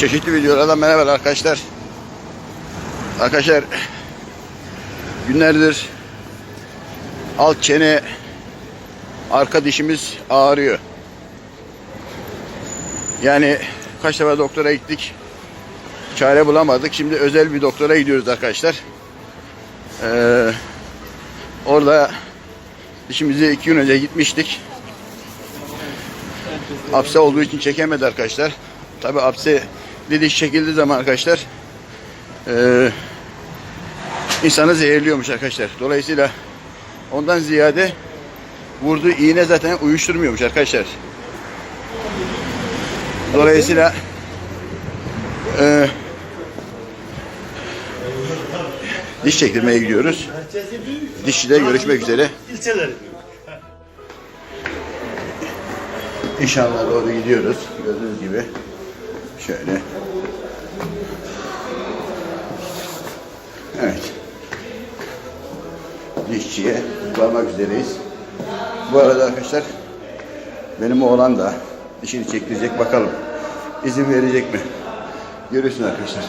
Çeşitli videolardan merhaba arkadaşlar. Arkadaşlar günlerdir alt çene arka dişimiz ağrıyor. Yani kaç defa doktora gittik. Çare bulamadık. Şimdi özel bir doktora gidiyoruz arkadaşlar. Ee, orada dişimizi iki gün önce gitmiştik. Apse olduğu için çekemedi arkadaşlar. Tabi apse diş çekildiği zaman arkadaşlar eee insanı zehirliyormuş arkadaşlar. Dolayısıyla ondan ziyade vurduğu iğne zaten uyuşturmuyormuş arkadaşlar. Dolayısıyla eee diş çektirmeye gidiyoruz. Dişçide görüşmek üzere. İnşallah doğru gidiyoruz. Gördüğünüz gibi. Şöyle. Evet. Dişçiye varmak üzereyiz. Bu arada arkadaşlar benim oğlan da dişini çektirecek bakalım. İzin verecek mi? Görürsün arkadaşlar.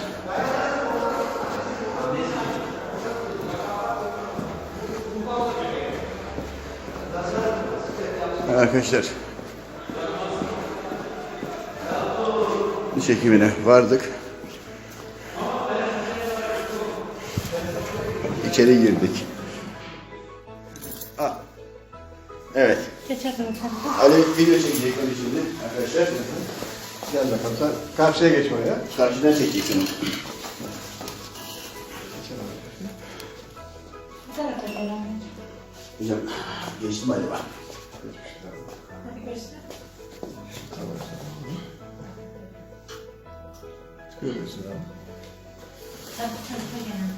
Arkadaşlar diş hekimine vardık. İçeri girdik. Ah. Evet. Ali video çekecek onu şimdi arkadaşlar. Gel bakalım sen karşıya geç oraya. Karşıdan çekeceksin onu. Hocam geçtim acaba? Çıkıyorsun abi. Bu tarafa gelen.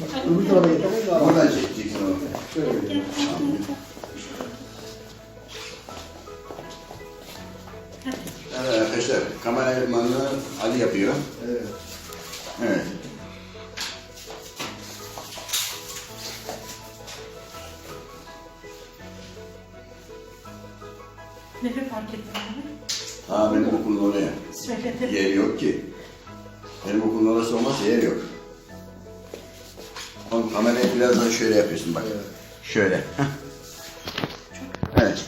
Bak öbür tarafa geçelim daha. Buradan çekeceksin onu. Şöyle gidelim. Evet arkadaşlar kamera elemanını Ali yapıyor. Evet. Evet. Nefe fark ettin mi? Ha benim okulun oraya. Söyledim. Yer yok ki. Benim okulun orası olmazsa yer yok. Oğlum kamerayı biraz daha şöyle yapıyorsun bak. Şöyle. Heh. evet.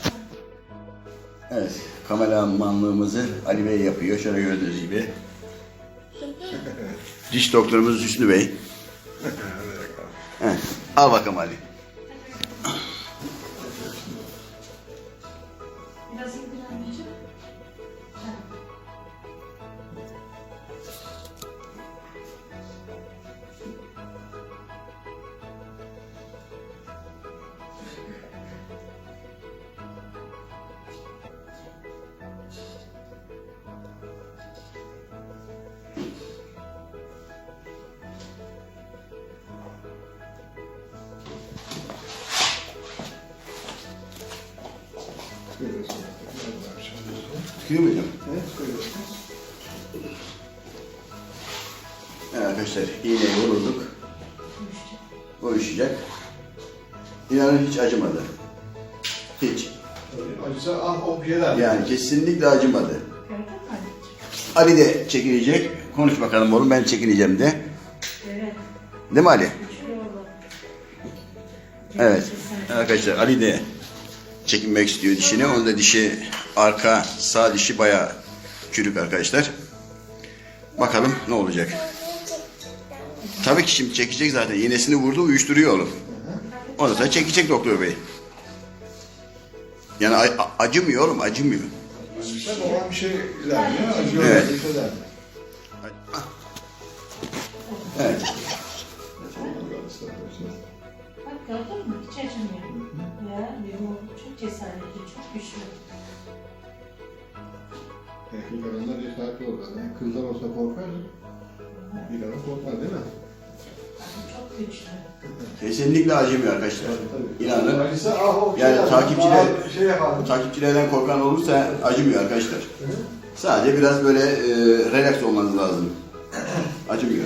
Evet. Kameramanlığımızı Ali Bey yapıyor. Şöyle gördüğünüz gibi. Diş doktorumuz Hüsnü Bey. Evet. Al bakalım Ali. Çıkıyorsun. Çıkıyor mu hocam? Evet, çıkıyorsun. Evet arkadaşlar iğneyi vurduk. Uyuşacak. İnanın hiç acımadı. Hiç. Acısa ah objeler. Yani kesinlikle acımadı. Ali de çekilecek. Konuş bakalım oğlum ben çekileceğim de. Evet. Değil mi Ali? Evet. Arkadaşlar Ali de çekinmek istiyor dişini. Onun da dişi arka sağ dişi bayağı çürük arkadaşlar. Bakalım ne olacak. Tabii ki şimdi çekecek zaten. İğnesini vurdu uyuşturuyor oğlum. Onu da çekecek doktor bey. Yani acımıyor oğlum acımıyor. Olan bir şeyler mi? Acıyor. Evet. Evet. Bak gördün mü? Hiç acımıyor. Ya oğlum çok cesaretli, çok güçlü. Erkekler cesaretli olur zaten. Kızlar olsa korkar. Bir ara korkar değil mi? Çok güçlü. Kesinlikle acımıyor arkadaşlar. İnanın. Ah o Yani şeyler- takipçiler- Ah, şey yapar. Takipçilerden korkan olursa acımıyor arkadaşlar. Sadece biraz böyle e, relax olmanız lazım. Acımıyor.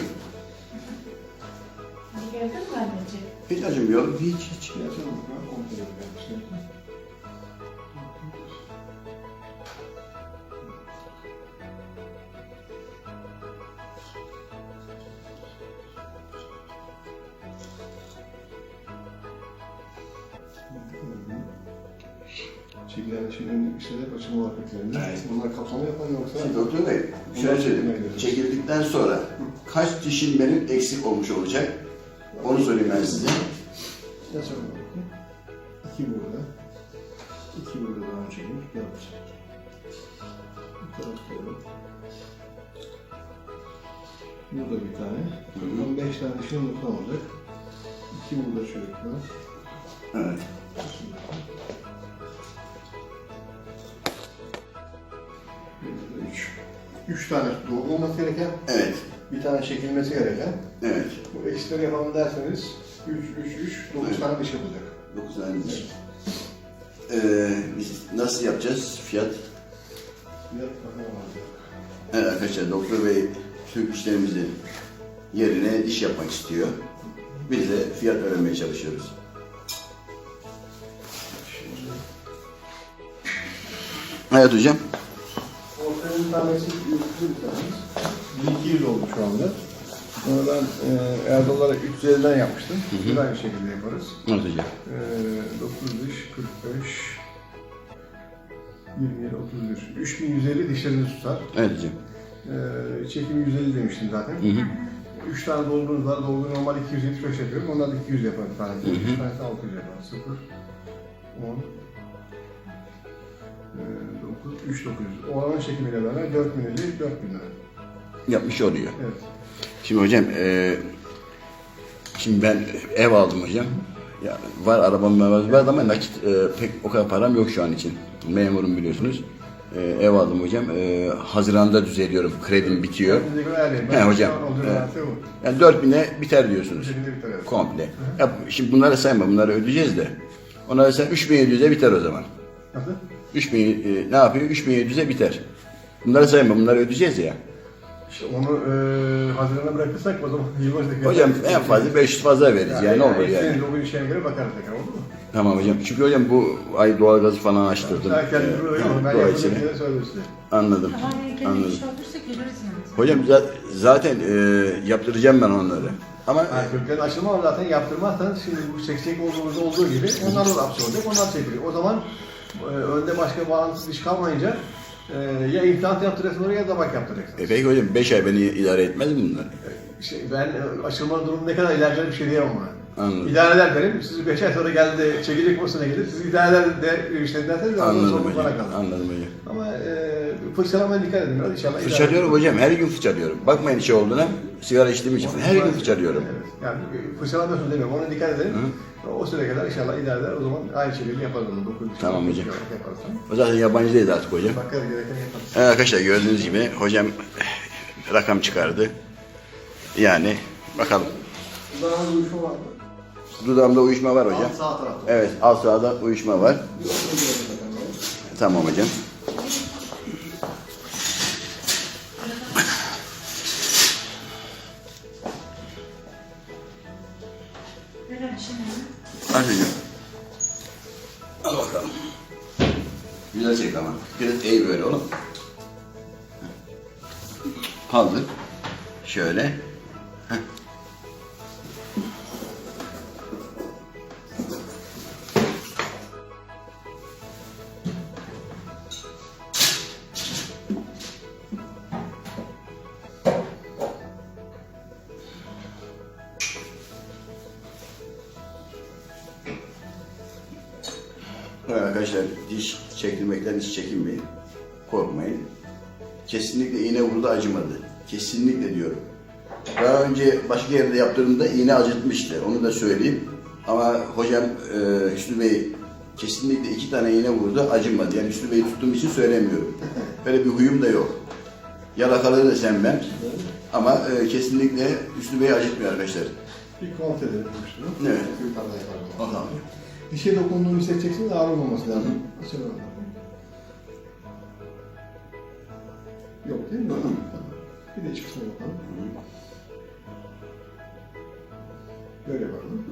Gördün mü anneciğim? Hiç acımıyor. Hiç hiç. Çiviler, çivilerin bir şeyler kaçırma hareketlerinde. Evet. Bunlar kaplama yapan yoksa... Şimdi doktor şöyle. Çekildikten sonra kaç dişin benim eksik olmuş olacak? Onu söyleyeyim ben size. Açalım bakayım. İki burada. İki burada daha öncelik. Dört. Bir tarafta yok. Burada bir tane. Bundan beş tane dişinin nokta olacak. İki burada çocuklar. Evet. Burada üç. Üç tane dolgu olması gereken, Evet. Bir tane çekilmesi gereken. Evet. Bu eksikleri yapalım derseniz 3, 3, 3, 9 Evet. tane diş yapılacak. 9 tane diş. Ee, biz nasıl yapacağız fiyat? Bir dakika var. Evet arkadaşlar doktor bey Türk dişlerimizin yerine diş yapmak istiyor. Biz de fiyat öğrenmeye çalışıyoruz. Evet hocam. Ortanın tanesi 100 bir tanemiz. 1200 oldu şu anda. Bunu ben e, Erdal'lara 350'den yapmıştım. Biz aynı şekilde yaparız. Evet hocam. E, 9 diş, 45, 27, 31. 3150 dişleriniz tutar. Evet hocam. E, çekim 150 demiştim zaten. Hı hı. 3 tane dolgunuz var. Dolgu normal 275 yapıyorum. Onlar da 200 yapar bir tanesi. Hı hı. 3 tanesi 600 yapar. 0, 10, e, 9, 3, 900. Oranın çekimiyle beraber 4050, 4000 lira. Yapmış oluyor. Evet. Şimdi hocam, e, şimdi ben ev aldım hocam. Ya var arabam var, var ama nakit e, pek o kadar param yok şu an için. Memurum biliyorsunuz. E, ev aldım hocam. E, Haziran'da düzeliyorum. Kredim bitiyor. He hocam, evet. Yani 4000'e biter diyorsunuz. Komple. Ya, şimdi bunları sayma, bunları ödeyeceğiz de. Onları sen 3700'e biter o zaman. Nasıl? 3000 e, ne yapıyor? 3700'e biter. Bunları sayma, bunları ödeyeceğiz ya. İşte onu e, Haziran'a bırakırsak o zaman yılbaşı Hocam en fazla 500 fazla veririz yani, ne olur yani. Senin o gün işine göre bakarız tekrar oldu mu? Tamam hocam. Çünkü hocam bu ay doğalgazı falan açtırdım. Kendin Ee, buraya ben dolayısıyla. yapacağım diye söylüyorum size. Anladım. Ama hani Anladım. iş yani. Hocam za- zaten e, yaptıracağım ben onları. Ama Ha, köklerin açılma var zaten yaptırmazsan şimdi bu çekecek olduğumuzda olduğu gibi onlar da hapsi olacak, onlar çekilir. O zaman e, önde başka bağlantısı diş kalmayınca e, ya implant yaptıracaksın oraya ya damak yaptıracaksın. e, peki hocam 5 ay beni idare etmez mi bunlar? İşte ben e, açılma durumu ne kadar ilerler bir şey diyemem ona. Anladım. İdare eder derim, siz 5 ay sonra geldi çekecek olsun gelir, siz idare eder de işte derseniz de ondan Anladım sonra bana hocam. kalır. Anladım hocam. Ama e, fırçalamaya dikkat edin biraz inşallah. idare Fırçalıyorum hocam. Her gün fırçalıyorum. Bakmayın şey olduğuna. Sigara içtiğim için. Her gün fırçalıyorum. Evet. Yani e, fırçalamıyorsun demiyorum, ona dikkat edelim. O süre kadar inşallah eder, o zaman aynı şekilde yaparız onu. Dokuz Tamam hocam. Yaparız. O zaten yabancı değil artık hocam. Bakarız gereken yaparız. Evet arkadaşlar gördüğünüz gibi hocam rakam çıkardı. Yani bakalım. Daha uyuşma var mı? Dudağımda uyuşma var hocam. Sağ tarafta. Evet alt sağda uyuşma var. Tamam hocam. Biraz eğ böyle oğlum. Kaldır. Şöyle. Heh. Çektirmekten hiç çekinmeyin. Korkmayın. Kesinlikle iğne vurdu acımadı. Kesinlikle diyorum. Daha önce başka yerde yaptığımda iğne acıtmıştı. Onu da söyleyeyim. Ama hocam e, Hüsnü Bey kesinlikle iki tane iğne vurdu acımadı. Yani Hüsnü Bey'i tuttuğum için söylemiyorum. Böyle bir huyum da yok. Yalakaları da sevmem. Ama e, kesinlikle Hüsnü Bey'i acıtmıyor arkadaşlar. Bir kontrol edelim. Evet. Bir tane yapalım. Allah'ım. Dişe dokunduğunu hissedeceksiniz de ağrı olmaması lazım. Açalım. Yok değil mi? Tamam. Bir de iç kısmına bakalım. Böyle yapalım.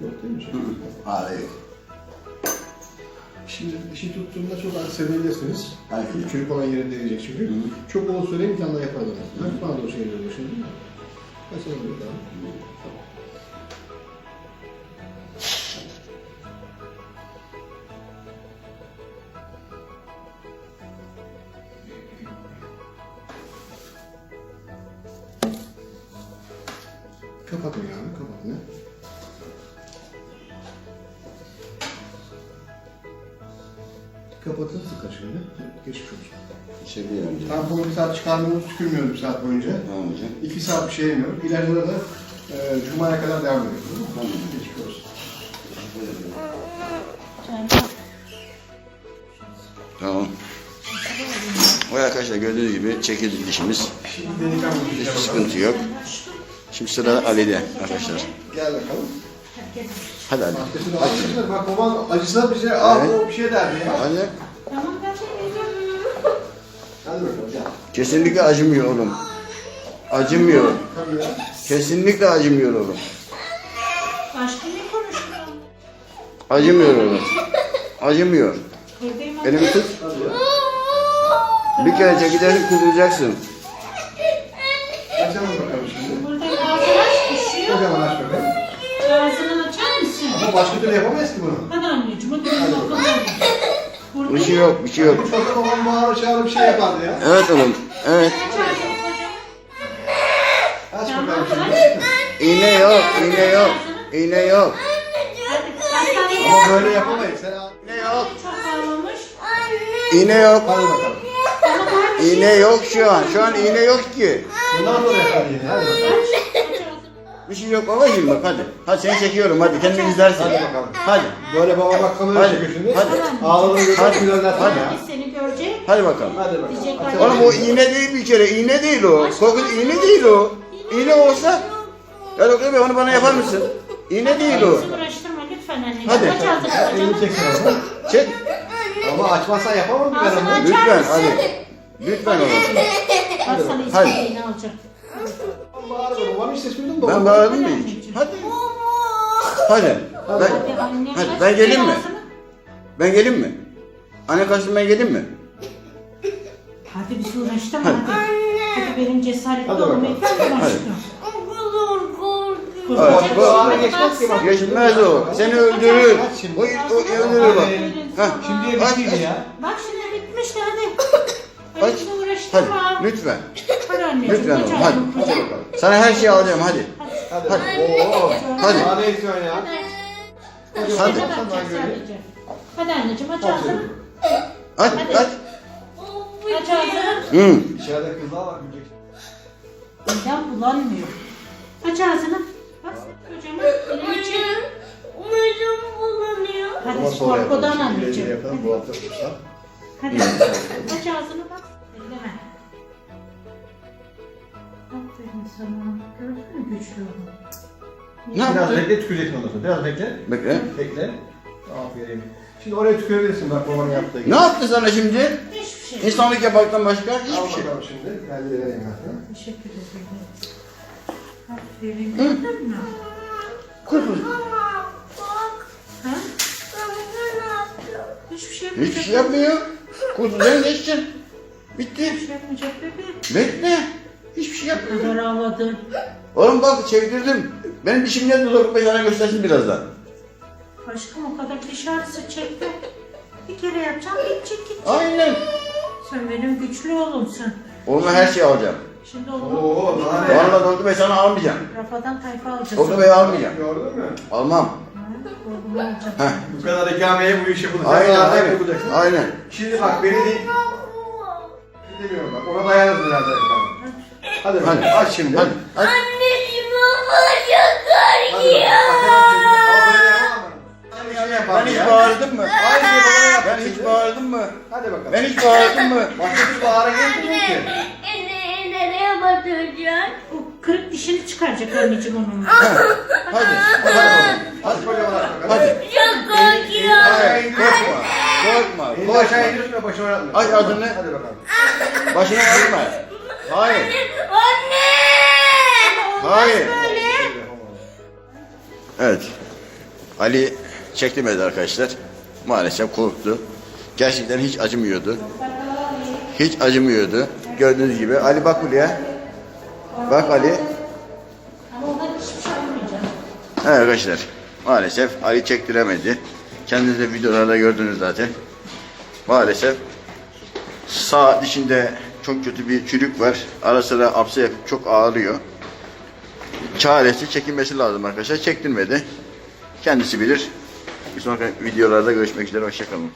Yok değil mi? Ağrı yok. Şimdi dişi tuttuğunda çok az sevebilirsiniz. Aynen. Çocuk olan yerinde diyecek çünkü. Hı. Çok bol söyleyeyim bir tane daha yaparlar. Bana doğru şey geliyor şimdi? Kaç bana doğru Kapatın yani, kapatın. Kapatın, sıkı şimdi. Geçmiş olsun. Şey değil amca. Tamponu bir saat çıkarmıyoruz, tükürmüyoruz bir saat boyunca. Tamam hocam. İki saat bir şey yemiyoruz. İlaçlara da e, Cuma'ya kadar devam ediyoruz. Tamam. Geçmiş olsun. Tamam. O arkadaşlar gördüğünüz gibi çekildi dişimiz. Hiçbir sıkıntı yok. Şimdi sıra Ali'de arkadaşlar. Gel bakalım. Hadi Ali. Bak baban acısa bir şey, al Evet. bir şey derdi ya. Hadi. Tamam ben şey vereceğim. Hadi bakalım gel. Kesinlikle acımıyor oğlum. Acımıyor. Tabii ya. Kesinlikle acımıyor oğlum. Başka ne konuşuyor? Acımıyor oğlum. Acımıyor. Buradayım ama. Elimi tut. Ya. Bir kere çekilerini kurtulacaksın. Açalım bakalım şimdi. Buradayım ağzını aç düşüyor. Kocaman aç bakalım. Ağzını Ama başka türlü yapamayız ki bunu. Hadi anneciğim hadi bakalım. Burada Bir şey yok, bir şey yok. Çocuğum babam bağırır çağırır bir şey yapardı ya. Evet oğlum. Evet. Aç bakalım şimdi. İğne yok, iğne yok. İğne yok. Hadi Ama böyle yapamayız. Sen al. İğne yok. çok ağlamış. İğne yok. Hadi bakalım. İğne yok şu an. Şu an iğne yok ki. Bundan sonra yapar yine. Hadi bakalım. Bir şey yok babacığım bak hadi. Hadi seni çekiyorum hadi kendin izlersin. Hadi bakalım. Hadi. Böyle baba bak kamera Hadi, çekiyor şimdi. hadi. Ağladığını Hadi, hadi. ya. Biz seni görecek. Hadi bakalım. Hadi bakalım. Oğlum o iğne değil bir kere. iğne değil o. Kokun iğne değil o. İğne olsa. Ya doktor bey onu bana yapar mısın? İğne değil o. Bizi uğraştırma lütfen anneciğim. Hadi. Aç ağzını Elini kocaman. çeksin ama. Çek. Ama açmazsan yapamam ben Ağzını onu. aç. Lütfen hadi. Lütfen oğlum. Bak sana Hadi. istediğini alacak. Ben bağırdım mı hiç? Hadi. Hadi. Ben, Hadi annem hadi, aç ben geleyim mi? ben geleyim mi? Anne karşısına ben geleyim mi? Hadi bizi uğraştırma hadi. Hadi benim cesaretli Hadi olmam bakalım. ekran mı Hadi. bu ağrı geçmez ki bak. varsa- Geçmez o. Seni öldürür. Aç şimdi. O, o öldürür bak. Heh. Şimdiye Aç, bittiydi aç. ya. Bak şimdi bitmişti hadi. Aç. Hadi bizi Hadi uğraştırma. lütfen. Hadi anneciğim. Lütfen oğlum, hadi. kocaman. bakalım. Sana her şeyi alacağım hadi. Hadi. Hadi. Oo. Hadi. Daha ne istiyorsun ya? Hadi. Hadi. Hadi. Hadi anneciğim aç ağzını. Aç aç. Aç ağzını. Hı. İçeride kızlar var gülecek. Midem bulanmıyor. Aç ağzını. Bak kocaman. Elini çek. Hadi Ama sonra korkudan anneciğim. fırsat. Hadi. Aç ağzını bak. Aferin sana. Gördün mü güçlü oğlum? Ne Biraz bekle tüküreceksin ondan sonra. Biraz bekle. Bekle. Bekle. Aferin. Şimdi oraya tükürebilirsin bak babanın yaptığı gibi. Ne yaptı sana şimdi? Hiçbir şey. İnsanlık yapmaktan başka Al hiçbir şey. bakalım şimdi. Ben de vereyim ben. Teşekkür ederim. Aferin. Gördün mü? Kurtul. Ha? Hiçbir şey yapmayacak. Hiçbir şey yapmıyor. Kurtulacaksın geçeceksin. Bitti. Hiçbir şey yapmayacak bebeğim. Bekle. Hiçbir şey Ne yapmıyor. kadar ağladın. Oğlum bak çevirdim. Benim dişim nerede bey sana göstersin birazdan. Aşkım o kadar diş ağrısı çekti. Bir kere yapacağım gidecek gidecek. Aynen. Sen benim güçlü oğlumsun. Oğluma her şeyi alacağım. Şimdi oğlum Oo, daha ne? Vallahi doktor bey sana almayacağım. Rafadan tayfa alacağız. Doktor bey almayacağım. Gördün mü? Almam. Oğlumu alacağım. Heh. Bu kadar ikameye bu iş yapılacak. Aynen aynen. Aynen. Şimdi bak beni değil. Demiyorum bak. Ona dayanırız herhalde. Hadi Hadi. bakalım. Aç şimdi. Hadi. Hadi. Hadi bakalım. Ama böyle yapamam ben. Hiç bağırdım mı? Şey bana. Ben hiç bağırdım mı? Hadi bakalım. Ben hiç bağırdım mı? Başka bir bağıra gelmeyecek ki. Nereye batıracak? O kırık dişini çıkaracak anneciğim onun. Hadi. Hadi. Hadi kocaman aç. Hadi. Çok korkuyorum. Hayır. Korkma. Korkma. Elini aşağı ve başına oynatma. Aç ağzını. Hadi bakalım. Başına ağrıma. Hayır. Anne! Hayır. Evet. Ali çeklemedi arkadaşlar. Maalesef korktu. Gerçekten hiç acımıyordu. Hiç acımıyordu. Gördüğünüz gibi. Ali bak buraya. Bak Ali. Evet arkadaşlar. Maalesef Ali çektiremedi. Kendiniz de videolarda gördünüz zaten. Maalesef sağ dişinde çok kötü bir çürük var. Ara sıra apse yapıp çok ağrıyor. çaresi çekinmesi lazım arkadaşlar. Çektirmedi. Kendisi bilir. Bir sonraki videolarda görüşmek üzere. Hoşçakalın.